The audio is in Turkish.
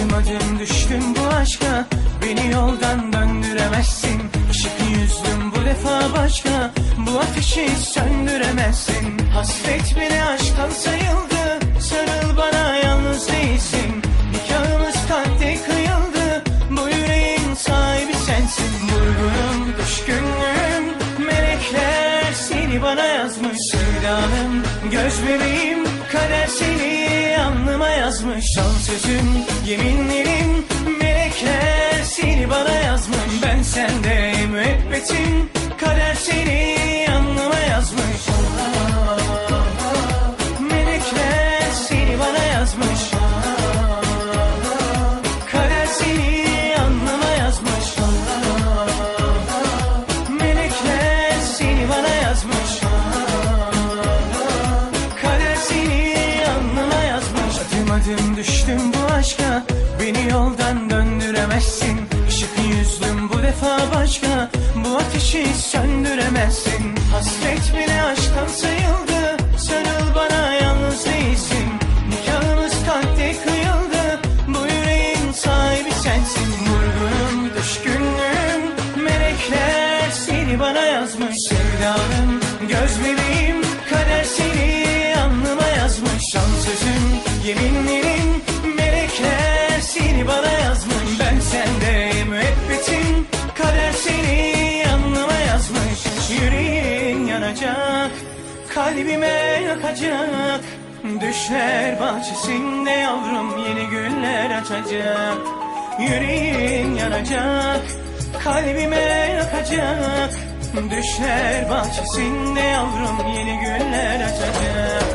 Adım adım düştüm bu aşka. Beni yoldan döndüremezsin. Işık yüzlüm bu defa başka. Bu ateşi söndüremezsin. Hasret bile aşktan sayıldı. Sarıl bana yalnız değilsin. Nikahımız kalpte kıyıldı. Bu yüreğin sahibi sensin. Vurgunum, düşkünlüğüm. Melekler seni bana yazmış. Sevdalım, göz bebeğim Kader seni yazmış Son sözüm, yeminlerim adım düştüm bu aşka. Beni yoldan döndüremezsin. Işık yüzlüm bu defa başka. Bu ateşi söndüremezsin. Hasret bile aşktan sayıldı. Sarıl bana yalnız değilsin. Nikahımız kalpte kıyıldı. Bu yüreğin sahibi sensin. Vurgunum, düşkünlüğüm Melekler seni bana yazmış. Sevdalım, göz bebeğim sözüm, yeminlerim Melekler seni bana yazmış. Ben sende müebbetim Kader seni alnıma yazmış. Yüreğin yanacak Kalbime yakacak. Düşler bahçesinde yavrum Yeni güller açacak. Yüreğin yanacak Kalbime yakacak. Düşler bahçesinde yavrum Yeni güller açacak